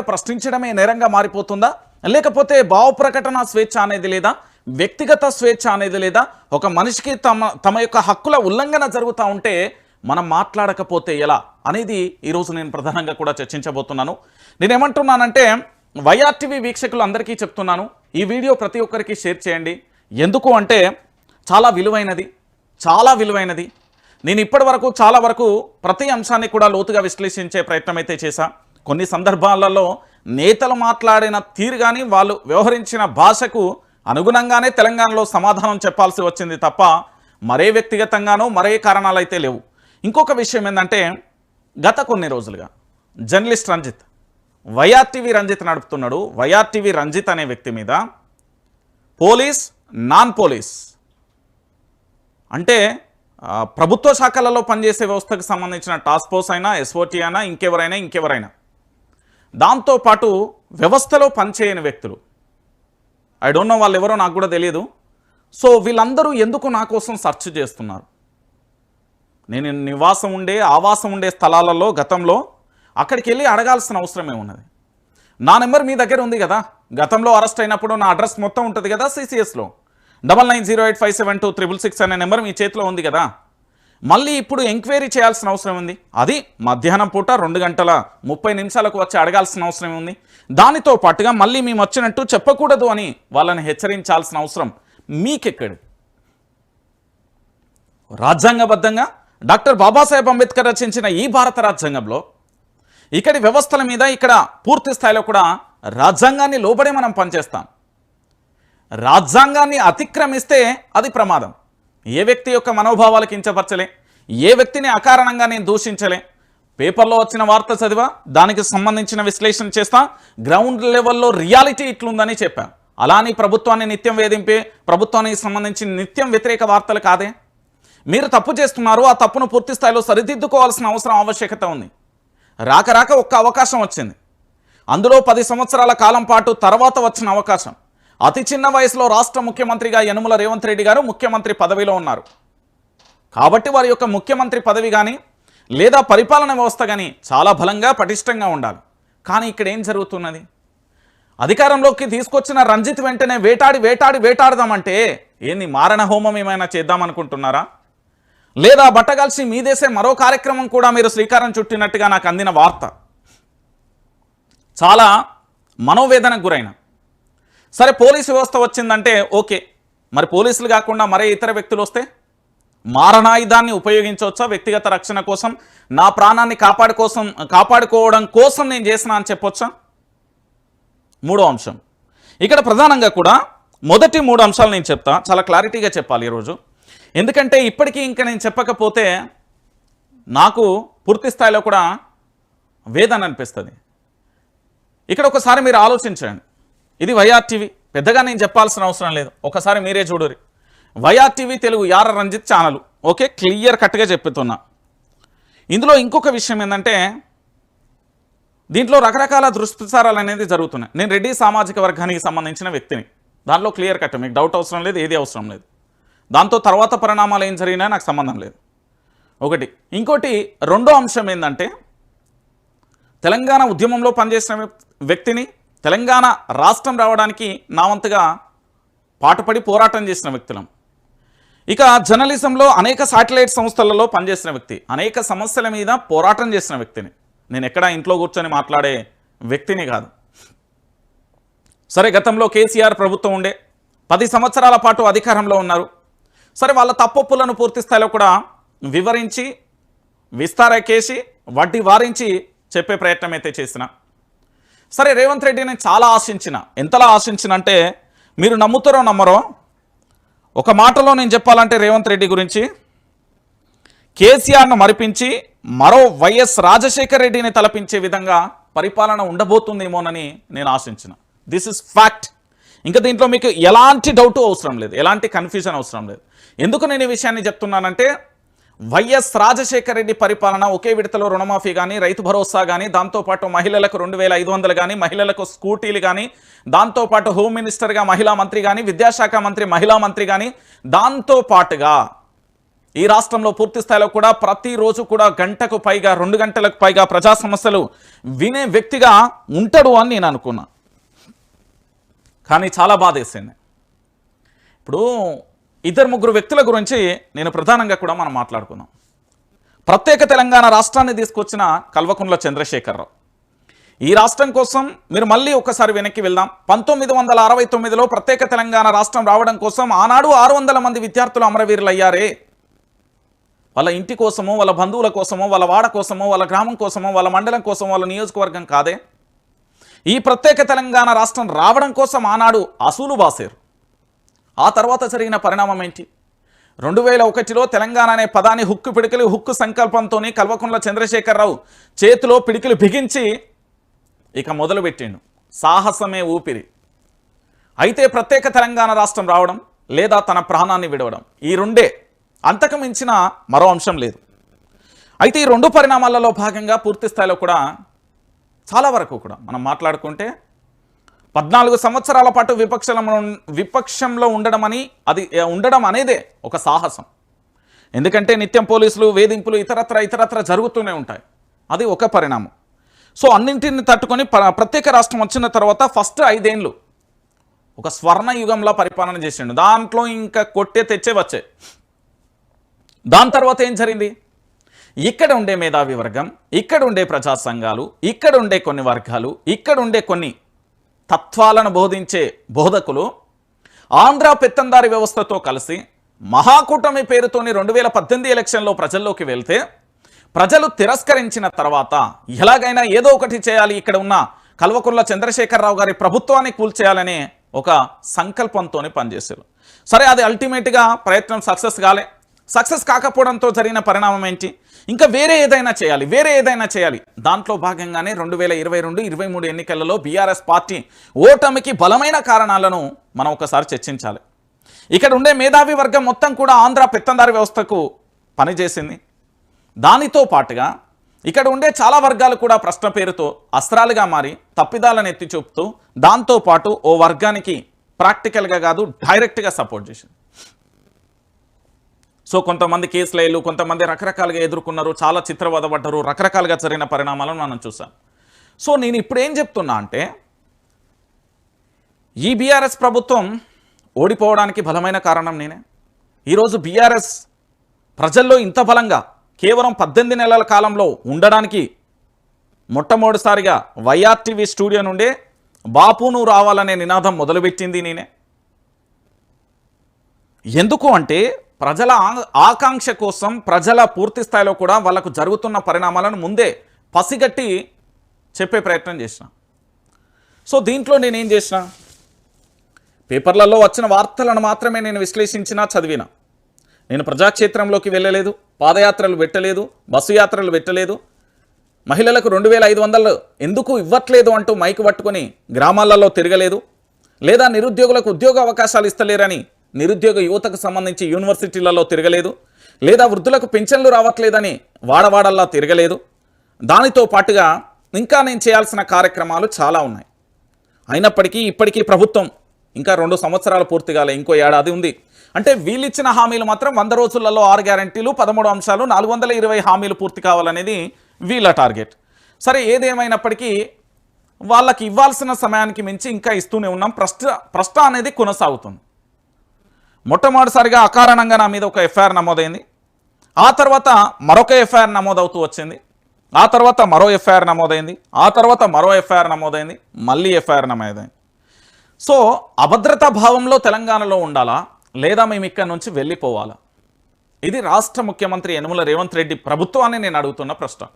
ప్రశ్నించడమే నేరంగా మారిపోతుందా? లేకపోతే భావ ప్రకటన స్వేచ్ఛ అనేది లేదా? వ్యక్తిగత స్వేచ్ఛ అనేది లేదా? ఒక మనిషికి తమ తమ యొక్క హక్కుల ఉల్లంఘన జరుగుతూ ఉంటే మనం మాట్లాడకపోతే ఎలా? అనేది ఈరోజు నేను ప్రధానంగా కూడా చర్చించబోతున్నాను. నేనేమంటున్నానంటే వైఆర్టీవీ వీక్షకులు అందరికీ చెప్తున్నాను. ఈ వీడియో ప్రతి ఒక్కరికి షేర్ చేయండి. ఎందుకు అంటే చాలా విలువైనది. చాలా విలువైనది. నేను ఇప్పటి వరకు చాలా వరకు ప్రతి అంశాన్ని కూడా లోతుగా విశ్లేషించే ప్రయత్నం అయితే చేశాను కొన్ని సందర్భాలలో నేతలు మాట్లాడిన తీరు కానీ వాళ్ళు వ్యవహరించిన భాషకు అనుగుణంగానే తెలంగాణలో సమాధానం చెప్పాల్సి వచ్చింది తప్ప మరే వ్యక్తిగతంగానో మరే కారణాలు అయితే లేవు. ఇంకొక విషయం ఏంటంటే గత కొన్ని రోజులుగా జర్నలిస్ట్ రంజిత్ వైఆర్టీవీ రంజిత్ నడుపుతున్నాడు. వైఆర్టీవీ రంజిత్ అనే వ్యక్తి మీద పోలీస్ నాన్ పోలీస్ అంటే ప్రభుత్వ శాఖలలో పనిచేసే వ్యవస్థకు సంబంధించిన టాస్క్ ఫోర్స్ అయినా ఎస్ఓటీ అయినా ఇంకెవరైనా ఇంకెవరైనా దాంతోపాటు వ్యవస్థలో పనిచేయని వ్యక్తులు. ఐ డోంట్ నో వాళ్ళు ఎవరో నాకు కూడా తెలియదు. సో వీళ్ళందరూ ఎందుకు నా కోసం సెర్చ్ చేస్తున్నారు? నేను నివాసం ఉండే ఆవాసం ఉండే స్థలాలలో గతంలో అక్కడికి వెళ్ళి అడగాల్సిన అవసరమే ఉన్నది నా నెంబర్ మీ దగ్గర ఉంది కదా? గతంలో అరెస్ట్ అయినప్పుడు నా అడ్రస్ మొత్తం ఉంటుంది కదా సిసిఎస్లో double nine zero eight five seven two triple six అనే నెంబర్ మీ చేతిలో ఉంది కదా? మళ్ళీ ఇప్పుడు ఎంక్వైరీ చేయాల్సిన అవసరం ఉంది. అది మధ్యాహ్నం పూట రెండు గంటల ముప్పై నిమిషాలకు వచ్చి అడగాల్సిన అవసరం ఉంది. దానితో పాటుగా మళ్ళీ మేము వచ్చినట్టు చెప్పకూడదు అని వాళ్ళని హెచ్చరించాల్సిన అవసరం మీకెక్కడు? రాజ్యాంగబద్ధంగా డాక్టర్ బాబాసాహెబ్ అంబేద్కర్ రచించిన ఈ భారత రాజ్యాంగంలో ఇక్కడి వ్యవస్థల మీద ఇక్కడ పూర్తి స్థాయిలో కూడా రాజ్యాంగాన్ని లోబడి మనం పనిచేస్తాం. రాజ్యాంగాన్ని అతిక్రమిస్తే అది ప్రమాదం. ఏ వ్యక్తి యొక్క మనోభావాలు కించపరచలే? ఏ వ్యక్తిని అకారణంగా నేను దూషించలే? పేపర్లో వచ్చిన వార్త చదివా? దానికి సంబంధించిన విశ్లేషణ చేస్తా? గ్రౌండ్ లెవెల్లో రియాలిటీ ఇట్లుందని చెప్పాను అలాని ప్రభుత్వాన్ని నిత్యం వేధింపే ప్రభుత్వానికి సంబంధించి నిత్యం వ్యతిరేక వార్తలు కాదే? మీరు తప్పు చేస్తున్నారు ఆ తప్పును పూర్తి స్థాయిలో సరిదిద్దుకోవాల్సిన అవసరం ఆవశ్యకత ఉంది. రాక రాక ఒక్క అవకాశం వచ్చింది. అందులో పది సంవత్సరాల కాలం పాటు తర్వాత వచ్చిన అవకాశం. అతి చిన్న వయసులో రాష్ట్ర ముఖ్యమంత్రిగా యనుమల రేవంత్ రెడ్డి గారు ముఖ్యమంత్రి పదవిలో ఉన్నారు. కాబట్టి వారి యొక్క ముఖ్యమంత్రి పదవి కానీ లేదా పరిపాలన వ్యవస్థ కానీ చాలా బలంగా పటిష్టంగా ఉండాలి. కానీ ఇక్కడ ఏం జరుగుతున్నది? అధికారంలోకి తీసుకొచ్చిన రంజిత్ వెంటనే వేటాడి వేటాడి వేటాడదామంటే ఏంది? మారణ హోమం ఏమైనా చేద్దామనుకుంటున్నారా? లేదా బట్టగలిసి మీదేసే మరో కార్యక్రమం కూడా మీరు శ్రీకారం చుట్టినట్టుగా నాకు అందిన వార్త. చాలా మనోవేదనకు గురైన సరే పోలీసు వ్యవస్థ వచ్చిందంటే ఓకే. మరి పోలీసులు కాకుండా మరే ఇతర వ్యక్తులు వస్తే? మారణాయుధాన్ని ఉపయోగించవచ్చా వ్యక్తిగత రక్షణ కోసం? నా ప్రాణాన్ని కాపాడు కోసం కాపాడుకోవడం కోసం నేను చేసిన అని చెప్పొచ్చా? మూడో అంశం. ఇక్కడ ప్రధానంగా కూడా మొదటి మూడు అంశాలు నేను చెప్తా. చాలా క్లారిటీగా చెప్పాలి ఈరోజు. ఎందుకంటే ఇప్పటికీ ఇంకా నేను చెప్పకపోతే నాకు పూర్తి స్థాయిలో కూడా వేదన అనిపిస్తుంది. ఇక్కడ ఒకసారి మీరు ఆలోచించండి. ఇది వైఆర్టీవీ పెద్దగా నేను చెప్పాల్సిన అవసరం లేదు. ఒకసారి మీరే చూడరు వైఆర్టీవీ తెలుగు యార రంజిత్ ఛానల్. ఓకే క్లియర్ కట్గా చెప్తున్నా. ఇందులో ఇంకొక విషయం ఏంటంటే దీంట్లో రకరకాల దృష్టిసారాలు అనేది జరుగుతున్నాయి. నేను రెడ్డి సామాజిక వర్గానికి సంబంధించిన వ్యక్తిని. దాంట్లో క్లియర్ కట్ మీకు డౌట్ అవసరం లేదు ఏది అవసరం లేదు. దాంతో తర్వాత పరిణామాలు ఏం జరిగినా నాకు సంబంధం లేదు. ఒకటి. ఇంకోటి రెండో అంశం ఏంటంటే తెలంగాణ ఉద్యమంలో పనిచేసిన వ్యక్తిని తెలంగాణ రాష్ట్రం రావడానికి నా వంతుగా పాటుపడి పోరాటం చేసిన వ్యక్తులం. ఇక జర్నలిజంలో అనేక శాటిలైట్ సంస్థలలో పనిచేసిన వ్యక్తి అనేక సమస్యల మీద పోరాటం చేసిన వ్యక్తిని. నేను ఎక్కడ ఇంట్లో కూర్చొని మాట్లాడే వ్యక్తిని కాదు. సరే గతంలో కేసీఆర్ ప్రభుత్వం ఉండే పది సంవత్సరాల పాటు అధికారంలో ఉన్నారు. సరే వాళ్ళ తప్పొప్పులను పూర్తి స్థాయిలో కూడా వివరించి విస్తారకేసి వడ్డీ వారించి చెప్పే ప్రయత్నం అయితే చేసిన. సరే రేవంత్ రెడ్డి నేను చాలా ఆశించిన. ఎంతలా ఆశించిన అంటే మీరు నమ్ముతారో నమ్మరో ఒక మాటలో నేను చెప్పాలంటే రేవంత్ రెడ్డి గురించి కేసీఆర్ను మరిపించి మరో వైఎస్ రాజశేఖర రెడ్డిని తలపించే విధంగా పరిపాలన ఉండబోతుందేమోనని నేను ఆశించిన. దిస్ ఇస్ ఫ్యాక్ట్ ఇంకా దీంట్లో మీకు ఎలాంటి డౌట్ అవసరం లేదు. ఎలాంటి కన్ఫ్యూజన్ అవసరం లేదు. ఎందుకు నేను ఈ విషయాన్ని చెప్తున్నానంటే వైఎస్ రాజశేఖర రెడ్డి పరిపాలన ఒకే విడతలో రుణమాఫీ కానీ రైతు భరోసా కానీ దాంతోపాటు మహిళలకు రెండు వేల ఐదు వందలు కానీ మహిళలకు స్కూటీలు కానీ దాంతోపాటు హోమ్ మినిస్టర్గా మహిళా మంత్రి కానీ విద్యాశాఖ మంత్రి మహిళా మంత్రి కానీ దాంతోపాటుగా ఈ రాష్ట్రంలో పూర్తి స్థాయిలో కూడా ప్రతిరోజు కూడా గంటకు పైగా రెండు గంటలకు పైగా ప్రజా సమస్యలు వినే వ్యక్తిగా ఉంటాడు అని నేను అనుకున్నా. కానీ చాలా బాధేసింది. ఇప్పుడు ఇద్దరు ముగ్గురు వ్యక్తుల గురించి నేను ప్రధానంగా కూడా మనం మాట్లాడుకున్నాం ప్రత్యేక తెలంగాణ రాష్ట్రాన్ని తీసుకొచ్చిన కల్వకుంట్ల చంద్రశేఖరరావు. ఈ రాష్ట్రం కోసం మీరు మళ్ళీ ఒకసారి వెనక్కి వెళ్దాం. పంతొమ్మిది వందల అరవై తొమ్మిదిలో ప్రత్యేక తెలంగాణ రాష్ట్రం రావడం కోసం ఆనాడు ఆరు వందల మంది విద్యార్థులు అమరవీరులు అయ్యారే వాళ్ళ ఇంటి కోసమో వాళ్ళ బంధువుల కోసమో వాళ్ళ వాడ కోసమో వాళ్ళ గ్రామం కోసమో వాళ్ళ మండలం కోసమో వాళ్ళ నియోజకవర్గం కాదే. ఈ ప్రత్యేక తెలంగాణ రాష్ట్రం రావడం కోసం ఆనాడు అసూలు బాసేరు. ఆ తర్వాత జరిగిన పరిణామం ఏంటి? రెండు వేల ఒకటిలో తెలంగాణ అనే పదాన్ని హుక్కు పిడికిలి హుక్కు సంకల్పంతో కల్వకుంట్ల చంద్రశేఖరరావు చేతిలో పిడికిలు బిగించి ఇక మొదలుపెట్టిండు. సాహసమే ఊపిరి. అయితే ప్రత్యేక తెలంగాణ రాష్ట్రం రావడం లేదా తన ప్రాణాన్ని విడవడం ఈ రెండే అంతకు మించిన మరో అంశం లేదు. అయితే ఈ రెండు పరిణామాలలో భాగంగా పూర్తి స్థాయిలో కూడా చాలా వరకు కూడా మనం మాట్లాడుకుంటే పద్నాలుగు సంవత్సరాల పాటు విపక్షంలో విపక్షంలో ఉండడం అని అది ఉండడం అనేదే ఒక సాహసం. ఎందుకంటే నిత్యం పోలీసులు వేధింపులు ఇతరత్ర ఇతరత్ర జరుగుతూనే ఉంటాయి. అది ఒక పరిణామం. సో అన్నింటిని తట్టుకొని ప్రత్యేక రాష్ట్రం వచ్చిన తర్వాత ఫస్ట్ ఐదేండ్లు ఒక స్వర్ణయుగంలో పరిపాలన చేసిండు. దాంట్లో ఇంకా కొట్టే తెచ్చే వచ్చే. దాని తర్వాత ఏం జరిగింది? ఇక్కడ ఉండే మేధావి వర్గం ఇక్కడ ఉండే ప్రజా సంఘాలు ఇక్కడ ఉండే కొన్ని వర్గాలు ఇక్కడ ఉండే కొన్ని తత్వాలను బోధించే బోధకులు ఆంధ్ర పెత్తందారి వ్యవస్థతో కలిసి మహాకూటమి పేరుతోని రెండు వేల పద్దెనిమిది ఎలక్షన్లో ప్రజల్లోకి వెళ్తే ప్రజలు తిరస్కరించిన తర్వాత ఎలాగైనా ఏదో ఒకటి చేయాలి. ఇక్కడ ఉన్న కల్వకుర్ల చంద్రశేఖరరావు గారి ప్రభుత్వాన్ని కూల్చేయాలనే ఒక సంకల్పంతోనే పనిచేశారు. సరే అది అల్టిమేట్గా ప్రయత్నం సక్సెస్ కాలే. సక్సెస్ కాకపోవడంతో జరిగిన పరిణామం ఏంటి? ఇంకా వేరే ఏదైనా చేయాలి వేరే ఏదైనా చేయాలి. దాంట్లో భాగంగానే రెండు వేల ఇరవై రెండు ఇరవై మూడు ఎన్నికలలో బీఆర్ఎస్ పార్టీ ఓటమికి బలమైన కారణాలను మనం ఒకసారి చర్చించాలి. ఇక్కడ ఉండే మేధావి వర్గం మొత్తం కూడా ఆంధ్ర పెత్తందారి వ్యవస్థకు పనిచేసింది. దానితో పాటుగా ఇక్కడ ఉండే చాలా వర్గాలు కూడా ప్రశ్న పేరుతో అస్త్రాలుగా మారి తప్పిదాలను ఎత్తి చూపుతూ దాంతో పాటు ఓ వర్గానికి ప్రాక్టికల్గా కాదు డైరెక్ట్గా సపోర్ట్ చేసింది. సో కొంతమంది కేసులు కొంతమంది రకరకాలుగా ఎదుర్కొన్నారు చాలా చిత్రవదపడ్డారు రకరకాలుగా జరిగిన పరిణామాలను మనం చూసాం. సో నేను ఇప్పుడు ఏం చెప్తున్నా అంటే ఈ బీఆర్ఎస్ ప్రభుత్వం ఓడిపోవడానికి బలమైన కారణం నేనే. ఈరోజు బీఆర్ఎస్ ప్రజల్లో ఇంత బలంగా కేవలం పద్దెనిమిది నెలల కాలంలో ఉండడానికి మొట్టమొదటిసారిగా వైఆర్టీవీ స్టూడియో నుండే బాపును రావాలనే నినాదం మొదలుపెట్టింది నేనే. ఎందుకు అంటే ప్రజల ఆకాంక్ష కోసం ప్రజల పూర్తి స్థాయిలో కూడా వాళ్ళకు జరుగుతున్న పరిణామాలను ముందే పసిగట్టి చెప్పే ప్రయత్నం చేసిన. సో దీంట్లో నేనేం చేసిన? పేపర్లలో వచ్చిన వార్తలను మాత్రమే నేను విశ్లేషించిన చదివిన. నేను ప్రజాక్షేత్రంలోకి వెళ్ళలేదు పాదయాత్రలు పెట్టలేదు బస్సు యాత్రలు పెట్టలేదు. మహిళలకు రెండు వేల ఐదు వందలు ఎందుకు ఇవ్వట్లేదు అంటూ మైకు పట్టుకొని గ్రామాలలో తిరగలేదు. లేదా నిరుద్యోగులకు ఉద్యోగ అవకాశాలు ఇస్తలేరని నిరుద్యోగ యువతకు సంబంధించి యూనివర్సిటీలలో తిరగలేదు లేదా వృద్ధులకు పెన్షన్లు రావట్లేదని వాడవాడల్లా తిరగలేదు. దానితో పాటుగా ఇంకా నేను చేయాల్సిన కార్యక్రమాలు చాలా ఉన్నాయి. అయినప్పటికీ ఇప్పటికీ ప్రభుత్వం ఇంకా రెండు సంవత్సరాలు పూర్తి కాలే ఇంకో ఏడాది ఉంది. అంటే వీళ్ళిచ్చిన హామీలు మాత్రం వంద రోజులలో ఆరు గ్యారంటీలు పదమూడు అంశాలు నాలుగు వందల ఇరవై హామీలు పూర్తి కావాలనేది వీళ్ళ టార్గెట్. సరే ఏదేమైనప్పటికీ వాళ్ళకి ఇవ్వాల్సిన సమయానికి మించి ఇంకా ఇస్తూనే ఉన్నాం. ప్రశ్న ప్రశ్న అనేది కొనసాగుతుంది. మొట్టమొదటిసారిగా అకారణంగా నా మీద ఒక ఎఫ్ఐఆర్ నమోదైంది. ఆ తర్వాత మరొక ఎఫ్ఐఆర్ నమోదవుతూ వచ్చింది. ఆ తర్వాత మరో ఎఫ్ఐఆర్ నమోదైంది. ఆ తర్వాత మరో ఎఫ్ఐఆర్ నమోదైంది. మళ్ళీ ఎఫ్ఐఆర్ నమోదైంది. సో అభద్రతా భావంలో తెలంగాణలో ఉండాలా? లేదా మేము ఇక్కడ నుంచి వెళ్ళిపోవాలా? ఇది రాష్ట్ర ముఖ్యమంత్రి యనుమల రేవంత్ రెడ్డి ప్రభుత్వాన్ని నేను అడుగుతున్న ప్రశ్న.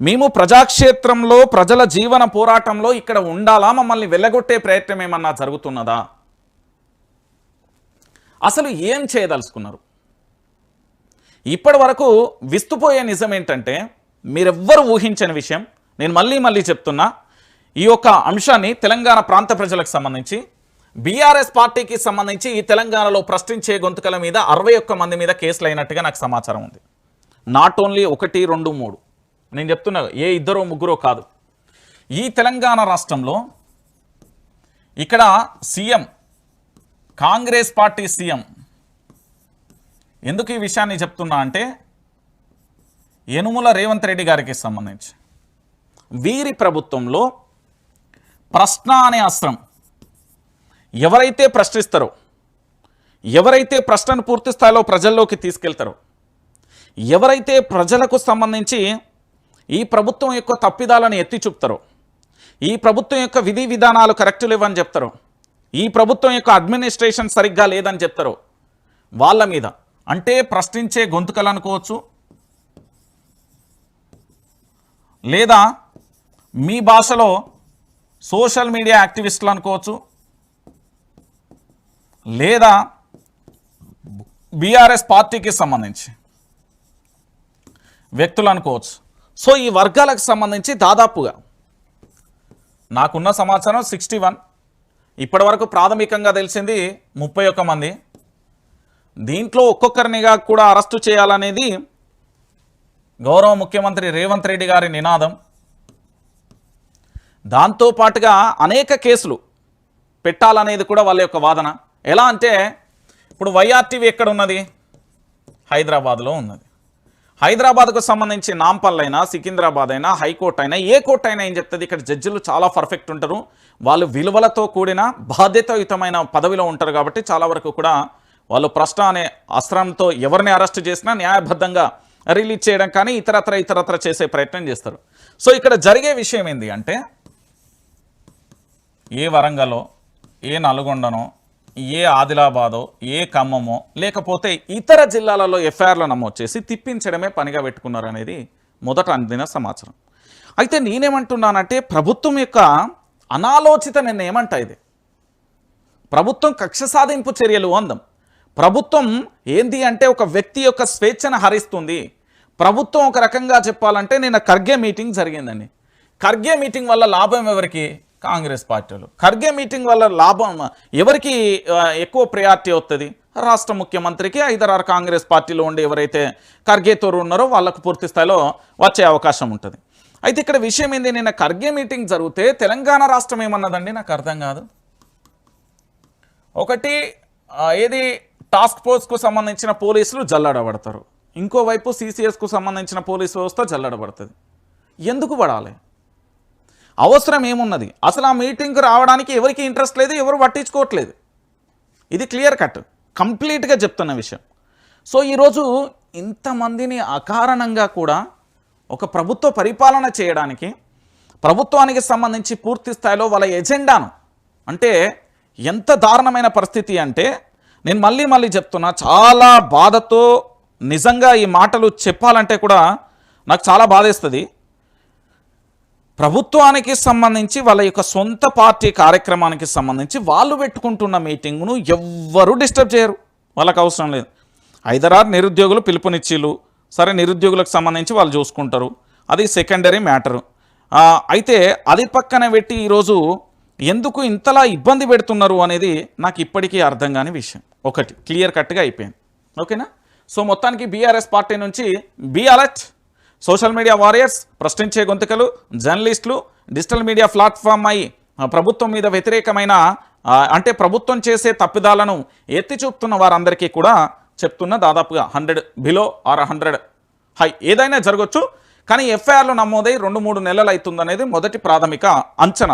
మేము ప్రజాక్షేత్రంలో ప్రజల జీవన పోరాటంలో ఇక్కడ ఉండాలా? మమ్మల్ని వెళ్ళగొట్టే ప్రయత్నం ఏమన్నా జరుగుతున్నదా? అసలు ఏం చేయదలుచుకున్నారు? ఇప్పటి వరకు విస్తుపోయే నిజం ఏంటంటే మీరెవ్వరు ఊహించని విషయం నేను మళ్ళీ మళ్ళీ చెప్తున్నా ఈ యొక్క అంశాన్ని తెలంగాణ ప్రాంత ప్రజలకు సంబంధించి బీఆర్ఎస్ పార్టీకి సంబంధించి ఈ తెలంగాణలో ప్రశ్నించే గొంతుకల మీద అరవై ఒక్క మంది మీద కేసులు అయినట్టుగా నాకు సమాచారం ఉంది. నాట్ ఓన్లీ ఒకటి రెండు మూడు. నేను చెప్తున్నా ఏ ఇద్దరో ముగ్గురో కాదు. ఈ తెలంగాణ రాష్ట్రంలో ఇక్కడ సీఎం కాంగ్రెస్ పార్టీ సీఎం. ఎందుకు ఈ విషయాన్ని చెప్తున్నా అంటే యనుముల రేవంత్ రెడ్డి గారికి సంబంధించి. వీరి ప్రభుత్వంలో ప్రశ్న అనే అస్త్రం. ఎవరైతే ప్రశ్నిస్తారో ఎవరైతే ప్రశ్నను పూర్తి స్థాయిలో ప్రజల్లోకి తీసుకెళ్తారో ఎవరైతే ప్రజలకు సంబంధించి ఈ ప్రభుత్వం యొక్క తప్పిదాలను ఎత్తి చూపుతారో ఈ ప్రభుత్వం యొక్క విధి విధానాలు కరెక్ట్ లేవని చెప్తారో ఈ ప్రభుత్వం యొక్క అడ్మినిస్ట్రేషన్ సరిగ్గా లేదని చెప్తారు. వాళ్ళ మీద. అంటే ప్రశ్నించే గొంతుకలు అనుకోవచ్చు. లేదా మీ భాషలో సోషల్ మీడియా యాక్టివిస్టులు అనుకోవచ్చు. లేదా బీఆర్ఎస్ పార్టీకి సంబంధించి వ్యక్తులు అనుకోవచ్చు. సో ఈ వర్గాలకు సంబంధించి దాదాపుగా నాకున్న సమాచారం సిక్స్టీ వన్ ఇప్పటివరకు ప్రాథమికంగా తెలిసింది ముప్పై ఒక్క మంది. దీంట్లో ఒక్కొక్కరినిగా కూడా అరెస్టు చేయాలనేది గౌరవ ముఖ్యమంత్రి రేవంత్ రెడ్డి గారి నినాదం. దాంతో పాటుగా అనేక కేసులు పెట్టాలనేది కూడా వాళ్ళ యొక్క వాదన. ఎలా అంటే ఇప్పుడు వైఆర్టీవీ ఎక్కడ ఉన్నది? హైదరాబాద్లో ఉన్నది. హైదరాబాద్కు సంబంధించి నాంపల్ అయినా సికింద్రాబాద్ అయినా హైకోర్టు అయినా ఏ కోర్టు అయినా ఏం చెప్తుంది? ఇక్కడ జడ్జిలు చాలా పర్ఫెక్ట్ ఉంటారు. వాళ్ళు విలువలతో కూడిన బాధ్యతాయుతమైన పదవిలో ఉంటారు కాబట్టి చాలా వరకు కూడా వాళ్ళు ప్రశ్న అనే అస్త్రంతో ఎవరిని అరెస్ట్ చేసినా న్యాయబద్ధంగా రిలీజ్ చేయడం కానీ ఇతరత్ర ఇతరత్ర చేసే ప్రయత్నం చేస్తారు. సో ఇక్కడ జరిగే విషయం ఏంటి అంటే ఏ వరంగలో ఏ నల్గొండనో ఏ ఆదిలాబాదో ఏ ఖమ్మమో లేకపోతే ఇతర జిల్లాలలో ఎఫ్ఐఆర్లు నమోదు చేసి తిప్పించడమే పనిగా పెట్టుకున్నారు అనేది మొదట అందిన సమాచారం. అయితే నేనేమంటున్నానంటే ప్రభుత్వం యొక్క అనాలోచిత నిన్న అంట ఇది. ప్రభుత్వం కక్ష సాధింపు చర్యలు అందం. ప్రభుత్వం ఏంది అంటే ఒక వ్యక్తి యొక్క స్వేచ్ఛను హరిస్తుంది. ప్రభుత్వం ఒక రకంగా చెప్పాలంటే నిన్న ఖర్గే మీటింగ్ జరిగిందండి. ఖర్గే మీటింగ్ వల్ల లాభం ఎవరికి? కాంగ్రెస్ పార్టీలు. ఖర్గే మీటింగ్ వల్ల లాభం ఎవరికి ఎక్కువ ప్రయారిటీ వస్తుంది రాష్ట్ర ముఖ్యమంత్రికి ఐదారు కాంగ్రెస్ పార్టీలో ఉండి ఎవరైతే ఖర్గేతో ఉన్నారో వాళ్ళకు పూర్తి స్థాయిలో వచ్చే అవకాశం ఉంటుంది. అయితే ఇక్కడ విషయం ఏంది? నిన్న ఖర్గే మీటింగ్ జరిగితే తెలంగాణ రాష్ట్రం ఏమన్నదండి? నాకు అర్థం కాదు. ఒకటి ఏది? టాస్క్ ఫోర్స్కు సంబంధించిన పోలీసులు జల్లడబడతారు. ఇంకోవైపు సిసిఎస్కు సంబంధించిన పోలీసు వ్యవస్థ జల్లడబడుతుంది. ఎందుకు పడాలి? అవసరం ఏమున్నది? అసలు ఆ మీటింగ్కి రావడానికి ఎవరికి ఇంట్రెస్ట్ లేదు ఎవరు పట్టించుకోవట్లేదు. ఇది క్లియర్ కట్. కంప్లీట్గా చెప్తున్న విషయం. సో ఈరోజు ఇంతమందిని అకారణంగా కూడా ఒక ప్రభుత్వ పరిపాలన చేయడానికి ప్రభుత్వానికి సంబంధించి పూర్తి స్థాయిలో వాళ్ళ ఎజెండాను అంటే ఎంత దారుణమైన పరిస్థితి అంటే నేను మళ్ళీ మళ్ళీ చెప్తున్నా చాలా బాధతో నిజంగా ఈ మాటలు చెప్పాలంటే కూడా నాకు చాలా బాధేస్తుంది. ప్రభుత్వానికి సంబంధించి వాళ్ళ యొక్క సొంత పార్టీ కార్యక్రమానికి సంబంధించి వాళ్ళు పెట్టుకుంటున్న మీటింగ్ను ఎవ్వరూ డిస్టర్బ్ చేయరు. వాళ్ళకి అవసరం లేదు. ఐదరారు నిరుద్యోగులు పిలుపునిచ్చిలు సరే నిరుద్యోగులకు సంబంధించి వాళ్ళు చూసుకుంటారు. అది సెకండరీ మ్యాటరు. అయితే అది పక్కన పెట్టి ఈరోజు ఎందుకు ఇంతలా ఇబ్బంది పెడుతున్నారు అనేది నాకు ఇప్పటికీ అర్థం కాని విషయం. ఒకటి క్లియర్ కట్గా అయిపోయింది. ఓకేనా? సో మొత్తానికి బీఆర్ఎస్ పార్టీ నుంచి be alert. Social media warriors ప్రశ్నించే గొంతుకలు జర్నలిస్టులు డిజిటల్ మీడియా ప్లాట్ఫామ్ అయి ప్రభుత్వం మీద వ్యతిరేకమైన అంటే ప్రభుత్వం చేసే తప్పిదాలను ఎత్తి చూపుతున్న వారందరికీ కూడా చెప్తున్న దాదాపుగా hundred below or hundred high ఏదైనా జరగచ్చు కానీ ఎఫ్ఐఆర్లు నమోదై రెండు మూడు నెలలు అవుతుందనేది మొదటి ప్రాథమిక అంచనా.